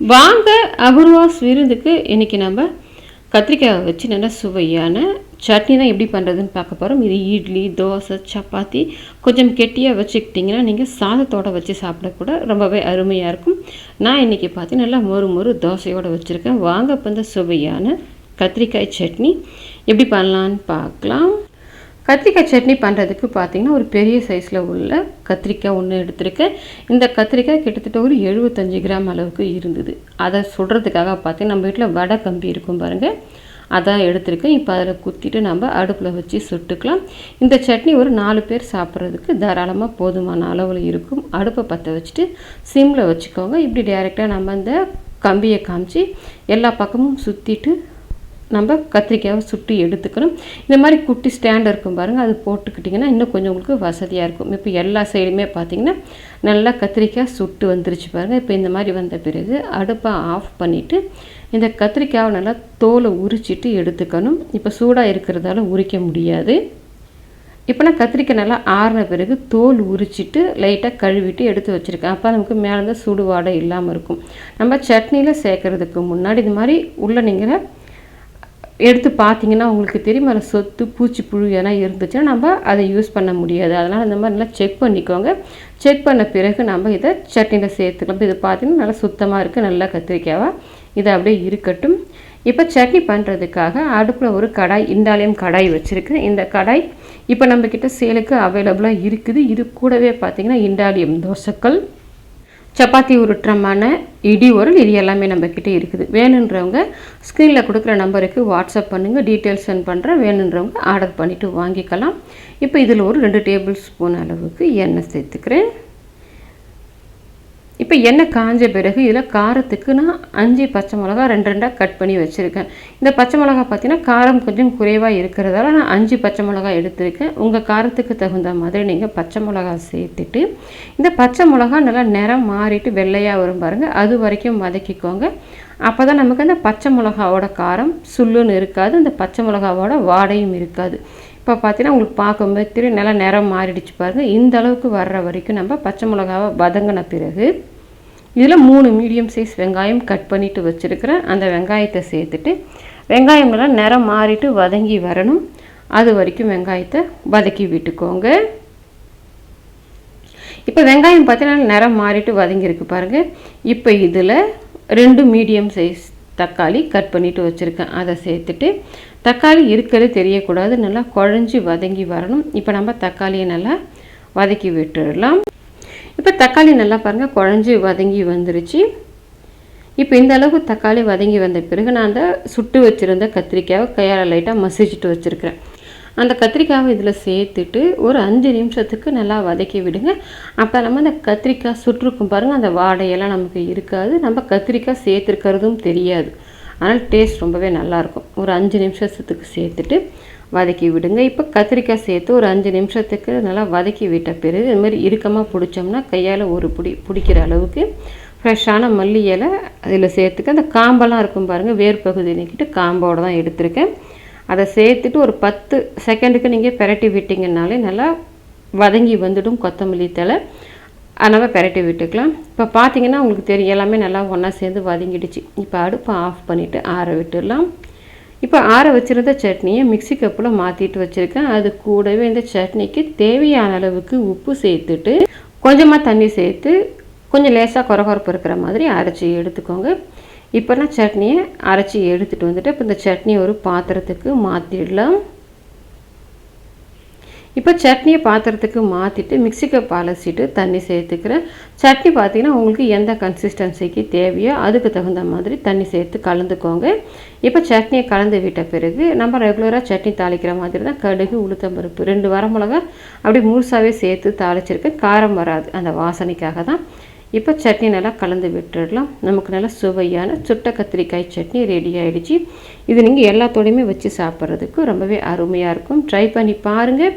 வாங்க அபூர்வாஸ் விருந்துக்கு இன்றைக்கி நம்ம கத்திரிக்காய் வச்சு நல்லா சுவையான சட்னி தான் எப்படி பண்ணுறதுன்னு பார்க்க போகிறோம் இது இட்லி தோசை சப்பாத்தி கொஞ்சம் கெட்டியாக வச்சுக்கிட்டிங்கன்னா நீங்கள் சாதத்தோடு வச்சு சாப்பிடக்கூட ரொம்பவே அருமையாக இருக்கும். நான் இன்றைக்கி பார்த்து நல்லா மொறு மொறு தோசையோடு வச்சுருக்கேன். வாங்க இப்போ இந்த சுவையான கத்திரிக்காய் சட்னி எப்படி பண்ணலான்னு பார்க்கலாம். கத்திரிக்காய் சட்னி பண்ணுறதுக்கு பார்த்தீங்கன்னா ஒரு பெரிய சைஸில் உள்ள கத்திரிக்காய் ஒன்று எடுத்திருக்கேன். இந்த கத்திரிக்காய் கிட்டத்தட்ட ஒரு எழுபத்தஞ்சு கிராம் அளவுக்கு இருந்தது. அதை சுடுறதுக்காக பார்த்திங்கன்னா நம்ம வீட்டில் வடை கம்பி இருக்கும் பாருங்கள் அதான் எடுத்திருக்கேன். இப்போ அதில் குத்திட்டு நம்ம அடுப்பில் வச்சு சுட்டுக்கலாம். இந்த சட்னி ஒரு நாலு பேர் சாப்பிட்றதுக்கு தாராளமாக போதுமான அளவில் இருக்கும். அடுப்பை பற்ற வச்சுட்டு சிம்மில் வச்சுக்கோங்க. இப்படி டைரெக்டாக நம்ம அந்த கம்பியை காமிச்சு எல்லா பக்கமும் சுற்றிட்டு நம்ம கத்திரிக்காயை சுட்டு எடுத்துக்கணும். இந்த மாதிரி குட்டி ஸ்டாண்ட் இருக்கும் பாருங்கள் அது போட்டுக்கிட்டிங்கன்னா இன்னும் கொஞ்சம் உங்களுக்கு வசதியாக இருக்கும். இப்போ எல்லா சைடுமே பார்த்திங்கன்னா நல்லா கத்திரிக்காய் சுட்டு வந்துருச்சு பாருங்கள் இப்போ இந்த மாதிரி வந்த பிறகு அடுப்பை ஆஃப் பண்ணிவிட்டு இந்த கத்திரிக்காயை நல்லா தோலை உரிச்சிட்டு எடுத்துக்கணும். இப்போ சூடாக இருக்கிறதால உரிக்க முடியாது. இப்போ நான் கத்திரிக்காய் நல்லா ஆறின பிறகு தோல் உரிச்சிட்டு லைட்டாக கழுவிட்டு எடுத்து வச்சுருக்கேன். அப்போ நமக்கு மேலே சூடு வாடை இல்லாமல் இருக்கும். நம்ம சட்னியில் சேர்க்குறதுக்கு முன்னாடி இது மாதிரி உள்ளே நீங்கள் எடுத்து பார்த்தீங்கன்னா உங்களுக்கு தெரியும் அதில் சொத்து பூச்சி புழு எதனா இருந்துச்சுன்னா நம்ம அதை யூஸ் பண்ண முடியாது. அதனால் இந்த மாதிரி நல்லா செக் பண்ணிக்கோங்க. செக் பண்ண பிறகு நம்ம இதை சட்னியில் சேர்த்துக்கலாம். இதை பார்த்தீங்கன்னா நல்லா சுத்தமாக இருக்குது நல்லா கத்திரிக்காவாக இதை அப்படியே இருக்கட்டும். இப்போ சட்னி பண்ணுறதுக்காக அடுப்பில் ஒரு கடாய் இண்டாலியம் கடாய் வச்சுருக்கேன். இந்த கடாய் இப்போ நம்மக்கிட்ட சேலுக்கு அவைலபிளாக இருக்குது. இது கூடவே பார்த்திங்கன்னா இண்டாலியம் தோசைக்கல். சப்பாத்தி உருட்டுறமான இடி உரல் இது எல்லாமே நம்மக்கிட்ட இருக்குது. வேணுன்றவங்க ஸ்க்ரீனில் கொடுக்குற நம்பருக்கு வாட்ஸ்அப் பண்ணுங்கள் டீட்டெயில்ஸ் சென்ட் பண்ணுறேன் வேணுன்றவங்க ஆர்டர் பண்ணிவிட்டு வாங்கிக்கலாம். இப்போ இதில் ஒரு ரெண்டு டேபிள் ஸ்பூன் அளவுக்கு எண்ணெய் சேர்த்துக்கிறேன். இப்போ எண்ணெய் காஞ்ச பிறகு இதில் காரத்துக்கு நான் அஞ்சு பச்சை மிளகா ரெண்டு ரெண்டாக கட் பண்ணி வச்சுருக்கேன். இந்த பச்சை மிளகா பார்த்தீங்கன்னா காரம் கொஞ்சம் குறைவாக இருக்கிறதால நான் அஞ்சு பச்சை மிளகா எடுத்திருக்கேன். உங்கள் காரத்துக்கு தகுந்த மாதிரி நீங்கள் பச்சை மிளகா சேர்த்துட்டு இந்த பச்சை மிளகா நல்லா நிறம் மாறிட்டு வெள்ளையாக வரும் பாருங்கள் அது வரைக்கும் வதக்கிக்கோங்க. அப்போ தான் நமக்கு அந்த பச்சை மிளகாவோட காரம் சுல்லுன்னு இருக்காது அந்த பச்சை மிளகாவோட வாடையும் இருக்காது. இப்போ பார்த்தீங்கன்னா உங்களுக்கு பார்க்கும்போது திரும்பி நல்லா நிறம் மாறிடுச்சு பாருங்கள் இந்த அளவுக்கு வர்ற வரைக்கும் நம்ம பச்சை மிளகாவை வதங்கின பிறகு இதில் மூணு மீடியம் சைஸ் வெங்காயம் கட் பண்ணிவிட்டு வச்சுருக்கிறேன். அந்த வெங்காயத்தை சேர்த்துட்டு வெங்காயமெல்லாம் நிறம் மாறிட்டு வதங்கி வரணும். அது வரைக்கும் வெங்காயத்தை வதக்கி விட்டுக்கோங்க. இப்போ வெங்காயம் பார்த்தீங்கன்னா நிறம் மாறிட்டு வதங்கியிருக்கு பாருங்கள் இப்போ இதில் ரெண்டு மீடியம் சைஸ் தக்காளி கட் பண்ணிவிட்டு வச்சுருக்கேன். அதை சேர்த்துட்டு தக்காளி இருக்கிறது தெரியக்கூடாது. நல்லா குழஞ்சி வதங்கி வரணும். இப்போ நம்ம தக்காளியை நல்லா வதக்கி விட்டுடலாம். இப்போ தக்காளி நல்லா பாருங்கள் குழஞ்சி வதங்கி வந்துருச்சு. இப்போ இந்த அளவுக்கு தக்காளி வதங்கி வந்த பிறகு நான் அந்த சுட்டு வச்சுருந்த கத்திரிக்காயை கையால் லைட்டாக மசிச்சுட்டு வச்சுருக்கிறேன். அந்த கத்திரிக்காவை இதில் சேர்த்துட்டு ஒரு அஞ்சு நிமிஷத்துக்கு நல்லா வதக்கி விடுங்க. அப்போ நம்ம அந்த கத்திரிக்காய் சுற்றுக்கும் பாருங்கள் அந்த வாடையெல்லாம் நமக்கு இருக்காது. நம்ம கத்திரிக்காய் சேர்த்துருக்கிறதும் தெரியாது. அதனால் டேஸ்ட் ரொம்பவே நல்லாயிருக்கும் ஒரு அஞ்சு நிமிஷத்துக்கு சேர்த்துட்டு வதக்கி விடுங்க. இப்போ கத்திரிக்காய் சேர்த்து ஒரு அஞ்சு நிமிஷத்துக்கு நல்லா வதக்கி விட்ட பிறகு இது மாதிரி இறுக்கமாக பிடிச்சோம்னா கையால் ஒரு பிடி பிடிக்கிற அளவுக்கு ஃப்ரெஷ்ஷான மல்லி இலை அதில் சேர்த்துக்க. அந்த காம்பெல்லாம் இருக்கும் பாருங்கள் வேர் பகுதி நீக்கிட்டு காம்போடு தான் எடுத்திருக்கேன். அதை சேர்த்துட்டு ஒரு பத்து செகண்டுக்கு நீங்கள் பெரட்டி விட்டிங்கனாலே நல்லா வதங்கி வந்துடும் கொத்தமல்லி தலை நம்ம பெரட்டி விட்டுக்கலாம். இப்போ பார்த்தீங்கன்னா உங்களுக்கு தெரியும் எல்லாமே நல்லா ஒன்றா சேர்ந்து வதங்கிடுச்சு. இப்போ அடுப்பை ஆஃப் பண்ணிவிட்டு ஆற விட்டுடலாம். இப்போ ஆற வச்சுருந்த சட்னியை மிக்சி கப்பில் மாற்றிட்டு வச்சுருக்கேன். அது கூடவே இந்த சட்னிக்கு தேவையான அளவுக்கு உப்பு சேர்த்துட்டு கொஞ்சமாக தண்ணி சேர்த்து கொஞ்சம் லேசாக குறகுறப்பு இருக்கிற மாதிரி அரைச்சி எடுத்துக்கோங்க. இப்போ நான் சட்னியை அரைச்சி எடுத்துகிட்டு வந்துட்டு இப்போ இந்த சட்னி ஒரு பாத்திரத்துக்கு மாற்றிடலாம் இப்போ சட்னியை பாத்திரத்துக்கு மாற்றிட்டு மிக்சி கப் அலசிட்டு தண்ணி சேர்த்துக்கிறேன் சட்னி பார்த்திங்கன்னா உங்களுக்கு எந்த கன்சிஸ்டன்சிக்கு தேவையோ அதுக்கு தகுந்த மாதிரி தண்ணி சேர்த்து கலந்துக்கோங்க. இப்போ சட்னியை கலந்து விட்ட பிறகு நம்ம ரெகுலராக சட்னி தாளிக்கிற மாதிரி தான் கடுகு உளுத்தம்பருப்பு ரெண்டு வரமிளகா அப்படி முழுசாகவே சேர்த்து தாளிச்சிருக்கேன். காரம் வராது அந்த வாசனைக்காக தான். இப்போ சட்னி நல்லா கலந்து விட்டுடலாம். நமக்கு நல்லா சுவையான சுட்ட கத்திரிக்காய் சட்னி ரெடி ஆகிடுச்சு இது நீங்கள் எல்லாத்தோடையுமே வச்சு சாப்பிட்றதுக்கு ரொம்பவே அருமையாக இருக்கும். ட்ரை பண்ணி பாருங்கள்